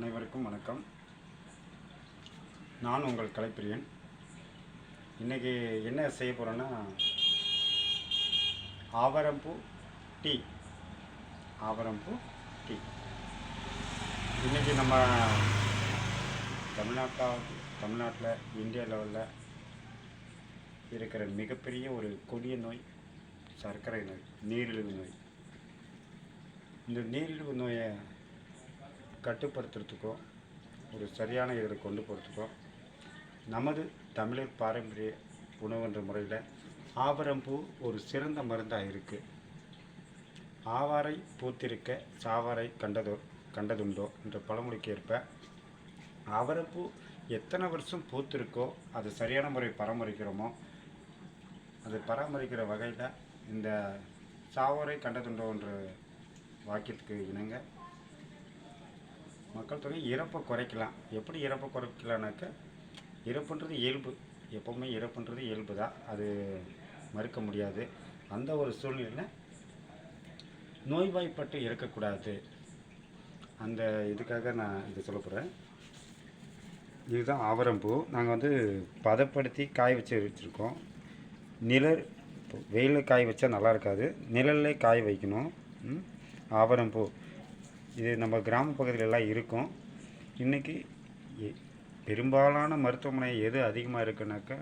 அனைவருக்கும் வணக்கம். நான் உங்கள் கலைப்பிரியன். இன்றைக்கி என்ன செய்ய போகிறேன்னா ஆவரம்பூ டீ. ஆவரம்பூ டீ. இன்றைக்கி நம்ம தமிழ்நாட்டில் தமிழ்நாட்டில் இந்தியா லெவலில் இருக்கிற மிகப்பெரிய ஒரு கொடிய நோய் சர்க்கரை நோய் நீரிழிவு நோய். இந்த நீரிழிவு நோயை கட்டுப்படுத்துறதுக்கும் ஒரு சரியான இதில் கொண்டு போகிறதுக்கும் நமது தமிழர் பாரம்பரிய உணவுன்ற முறையில் ஆவரம்பூ ஒரு சிறந்த மருந்தாக இருக்குது ஆவாரை பூத்திருக்க சாவாரை கண்டதோ கண்டதுண்டோ என்ற பழமொழிக்கு ஏற்ப ஆவரப்பூ எத்தனை வருஷம் பூத்திருக்கோ அது சரியான முறை பராமரிக்கிறோமோ அது பராமரிக்கிற வகையில் இந்த சாவரை கண்டதுண்டோன்ற வாக்கியத்துக்கு இணங்க மக்கள் தொகை இறப்பை குறைக்கலாம். எப்படி இறப்பை குறைக்கலான்னாக்க இறப்புன்றது இயல்பு. எப்போவுமே இறப்புன்றது இயல்பு தான். அது மறுக்க முடியாது. அந்த ஒரு சூழ்நிலையில் நோய்வாய்ப்பட்டு இறக்கக்கூடாது அந்த இதுக்காக நான் இது சொல்ல போகிறேன் இதுதான் ஆவரம்பூ. நாங்கள் வந்து பதப்படுத்தி காய வச்சு வச்சுருக்கோம். நிழல் வெயிலில் காய வச்சா நல்லா இருக்காது. நிழல்லே காய வைக்கணும். ஆவரம்பூ. இது நம்ம கிராம பகுதியிலலாம் இருக்கும். இன்றைக்கி பெரும்பாலான மருத்துவமனை எது அதிகமாக இருக்குனாக்கா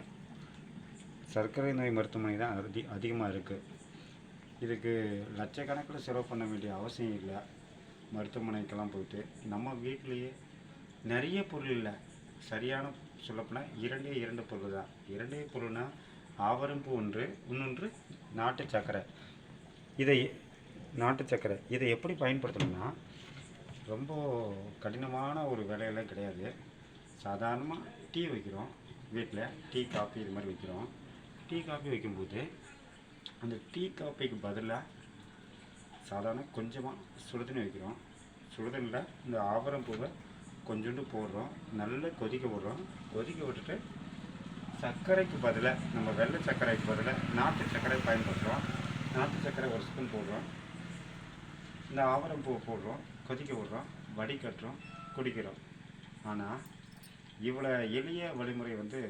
சர்க்கரை நோய் மருத்துவமனை தான் அதி அதிகமாக இருக்குது இதுக்கு லட்சக்கணக்கில் செலவு பண்ண வேண்டிய அவசியம் இல்லை. மருத்துவமனைக்கெல்லாம் போயிட்டு நம்ம வீட்டிலேயே நிறைய பொருள் இல்லை. சரியான சொல்லப்போனால் இரண்டே இரண்டு பொருள் தான். இரண்டே பொருள்னால் ஆவரம்பூ ஒன்று இன்னொன்று நாட்டு சக்கரை இதை நாட்டு சர்க்கரை. இதை எப்படி பயன்படுத்தணும்னா ரொம்ப கடினமான ஒரு வேலையெல்லாம் கிடையாது. சாதாரணமாக டீ வைக்கிறோம் வீட்டில் டீ காஃபி இது மாதிரி வைக்கிறோம். டீ காஃபி வைக்கும்போது அந்த டீ காஃபிக்கு பதிலாக சாதாரண கொஞ்சமாக சுடுதண்ணி வைக்கிறோம். சுடுதண்ணில் இந்த ஆவரம் பூவை கொஞ்சோண்டு போடுறோம். நல்லா கொதிக்க விடுறோம். கொதிக்க விட்டுட்டு சர்க்கரைக்கு பதிலாக நம்ம வெள்ளை சர்க்கரைக்கு பதிலாக நாட்டு சர்க்கரை பயன்படுத்துகிறோம் நாட்டு சர்க்கரை ஒரு ஸ்பூன் போடுறோம். இந்த ஆவரம் பூவை போடுறோம். கொதிக்க விடுறோம் வடிகட்டுறோம் குடிக்கிறோம். ஆனால் இவ்வளோ எளிய வழிமுறை வந்து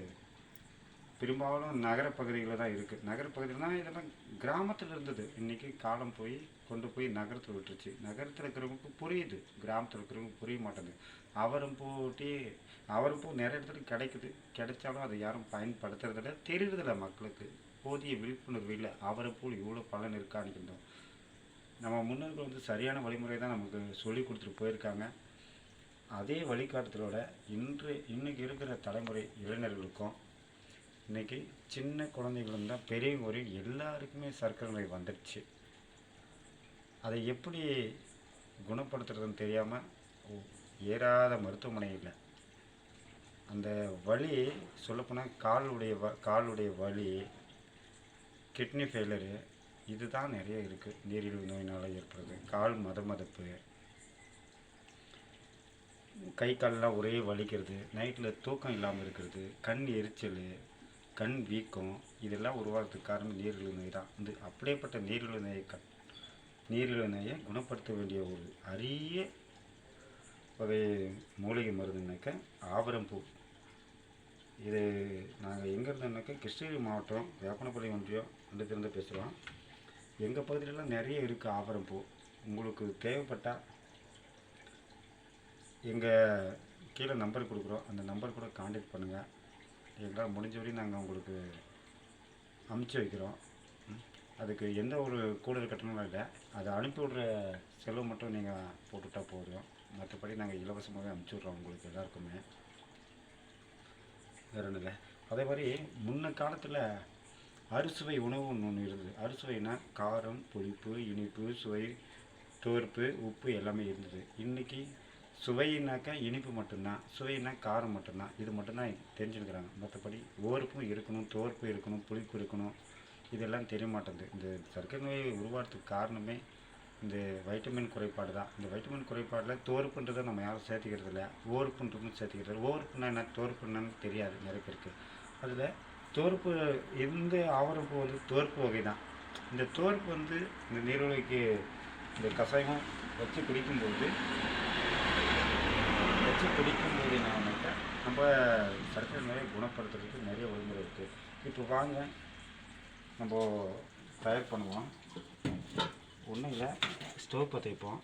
பெரும்பாலும் நகரப்பகுதிகளில் தான் இருக்குது நகரப்பகுதியில்னா இதெல்லாம் கிராமத்தில் இருந்தது. இன்றைக்கி காலம் போய் கொண்டு போய் நகரத்தில் விட்டுருச்சு. நகரத்தில் இருக்கிறவங்களுக்கு புரியுது. கிராமத்தில் இருக்கிறவங்களுக்கு புரிய மாட்டேங்குது. அவரும் போட்டி அவரும் பூ நிறைய இடத்துல கிடைக்குது. கிடைச்சாலும் அதை யாரும் பயன்படுத்துறதில்ல தெரியுறதில்ல மக்களுக்கு. போதிய விழிப்புணர்வு இல்லை. அவரை போல் இவ்வளோ பலன் இருக்கான்னு நம்ம முன்னோர்கள் வந்து சரியான வழிமுறை தான் நமக்கு சொல்லி கொடுத்துட்டு போயிருக்காங்க. அதே வழிகாட்டுதலோட இன்று இன்றைக்கி இருக்கிற தலைமுறை இளைஞர்களுக்கும் இன்னைக்கு சின்ன குழந்தைகளும் தான் பெரியவங்க வரையும் எல்லாருக்குமே சர்க்கரை நோய் வந்துடுச்சு அதை எப்படி குணப்படுத்துறதுன்னு தெரியாமல் ஏறாத மருத்துவமனை இல்லை. அந்த வலி சொல்லப்போனால் காலுடைய வ காலுடைய வலி கிட்னி ஃபெயிலரு இதுதான் நிறைய இருக்குது நீரிழிவு நோயினால் ஏற்படுறது கால் மத மதப்பு கை கால்லாம் ஒரே வலிக்கிறது. நைட்டில் தூக்கம் இல்லாமல் இருக்கிறது. கண் எரிச்சல் கண் வீக்கம் இதெல்லாம் உருவாகிறதுக்கு காரணம் நீரிழிவு நோய் தான். இந்த அப்படியேப்பட்ட நீரிழிவு நோயை க நீரிழிவு நோயை குணப்படுத்த வேண்டிய ஒரு அரிய வகை மூலிகை மருந்துனாக்க ஆவரம்பூ. இது நாங்கள் எங்கே இருந்தோம்னாக்கா கிருஷ்ணகிரி மாவட்டம் வேப்பனப்பள்ளி ஒன்றியம் ரெண்டுத்திலிருந்து பேசுகிறோம் எங்கள் பகுதியிலலாம் நிறைய இருக்குது ஆவரம்பூ உங்களுக்கு தேவைப்பட்டால் எங்கள் கீழே நம்பர் கொடுக்குறோம். அந்த நம்பர் கூட காண்டாக்ட் பண்ணுங்கள் எங்களால் முடிஞ்ச வரையும் நாங்கள் உங்களுக்கு அமுச்சு வைக்கிறோம். அதுக்கு எந்த ஒரு கூடுதல் கட்டணமும் இல்லை. அதை அனுப்பி விட்ற செலவு மட்டும் நீங்கள் போட்டுவிட்டா போதும். மற்றபடி நாங்கள் இலவசமாகவே அனுப்பிச்சி விட்றோம் உங்களுக்கு எல்லாருக்குமே. வேற ஒன்றும் இல்லை. அதே மாதிரி முன்ன காலத்தில் அறுசுவை உணவுன்னு ஒன்று இருந்தது. அறுசுவைனா காரம் புளிப்பு இனிப்பு சுவை துவர்ப்பு உப்பு எல்லாமே இருந்தது. இன்றைக்கி சுவைனாக்கா இனிப்பு மட்டும்தான். சுவைனா காரம் மட்டும்தான். இது மட்டும்தான் தெரிஞ்சுருக்கிறாங்க மற்றபடி ஓர்ப்பும் இருக்கணும் துவர்ப்பு இருக்கணும் புளிப்பு இருக்கணும். இதெல்லாம் தெரிய மாட்டேங்குது இந்த சர்க்கரை நோயை உருவாகிறதுக்கு காரணமே இந்த வைட்டமின் குறைபாடு தான். இந்த வைட்டமின் குறைபாடில் தோறுப்புன்றதை நம்ம யாரும் சேர்த்துக்கிறது இல்லை ஓர்ப்புன்றதும் சேர்த்துக்கிறது. இல்லை ஓர்ப்புனா என்ன? தோறுப்பு தெரியாது நிறைய பேருக்கு. அதில் தோற்பு இந்த ஆவரப்பூ வந்து தோற்பு வகை தான் இந்த தோற்பு வந்து இந்த நீரிழிவுக்கு இந்த கஷாயம் வச்சு குடிக்கும்போது வச்சு குடிக்கும்போது என்னன்னாக்கா நம்ம சர்க்கரை நிறைய குணப்படுத்துறதுக்கு நிறைய வழிமுறை இருக்குது இப்போ வாங்க நம்ம தயார் பண்ணுவோம். ஒன்றும் இல்லை ஸ்டவ் பற்ற வைப்போம்.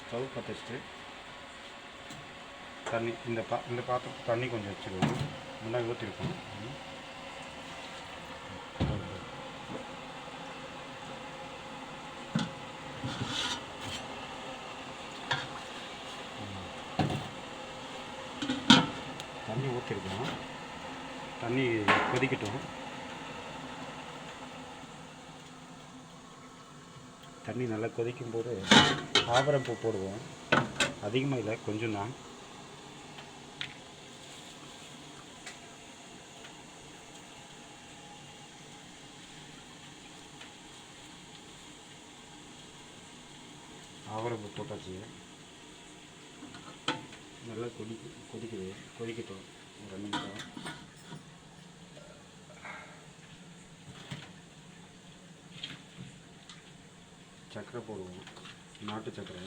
ஸ்டவ் பற்ற வச்சுட்டு தண்ணி இந்த பா இந்த பாத்திரத்துக்கு தண்ணி கொஞ்சம் வச்சுருவோம் முன்னாடி ஊற்றிருக்கோம் தண்ணி ஊற்றிருக்கோம் தண்ணி கொதிக்கட்டும். தண்ணி நல்லா கொதிக்கும் போது ஆவரம்பூ போடுவோம். அதிகமாக இல்லை கொஞ்சம் தான். ஆவரம்பூ போட்டாச்சு. நல்லா கொதிக்கு கொதிக்குது. கொதிக்கட்டும். ஒரு ரெண்டு நிமிஷம். சர்க்கரை போடுவோம். நாட்டு சக்கரை.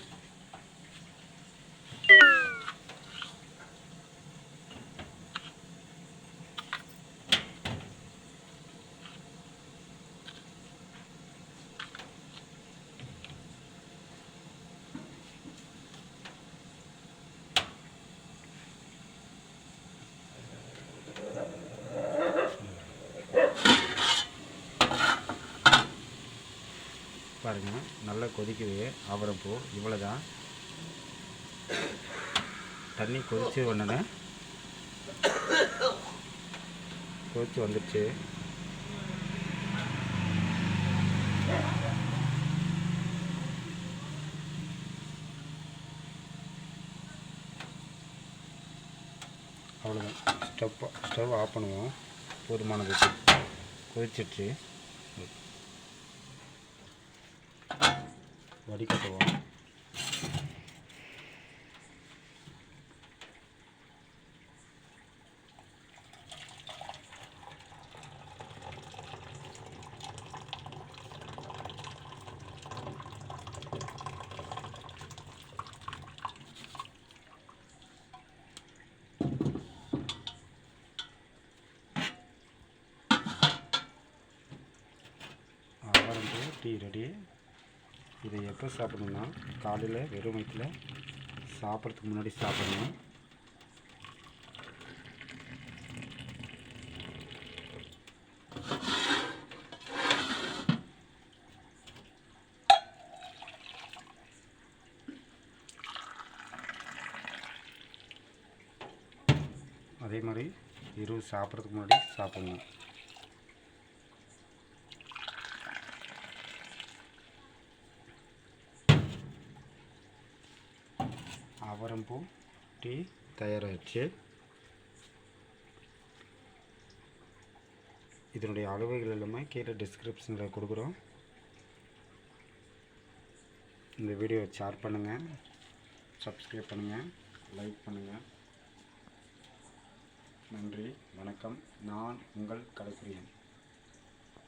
பாருங்கள் நல்லா கொதிக்குது. அவரைப்பூ இவ்வளோ தான் தண்ணி கொதிச்சு உடனே கொதிச்சு வந்துடுச்சு அவ்வளோதான் ஸ்டவ் ஸ்டவ் ஆஃப் பண்ணுவோம். போதுமானது கொதிச்சிடுச்சு வடிகட்டுவோம். Tea ready. இதை எப்போ சாப்பிடணும்னா காலையில் வெறும் வயிற்றில் சாப்பிட்றதுக்கு முன்னாடி சாப்பிடணும். அதே மாதிரி இரவு சாப்பிட்றதுக்கு முன்னாடி சாப்பிடணும். அவரம்பூ டீ தயாராகிடுச்சு இதனுடைய அளவுகள் எல்லாமே கீழே டிஸ்கிரிப்ஷனில் கொடுக்குறோம். இந்த வீடியோ ஷேர் பண்ணுங்கள் சப்ஸ்கிரைப் பண்ணுங்கள் லைக் பண்ணுங்கள் நன்றி. வணக்கம். நான் உங்கள் கலைக்குரியன்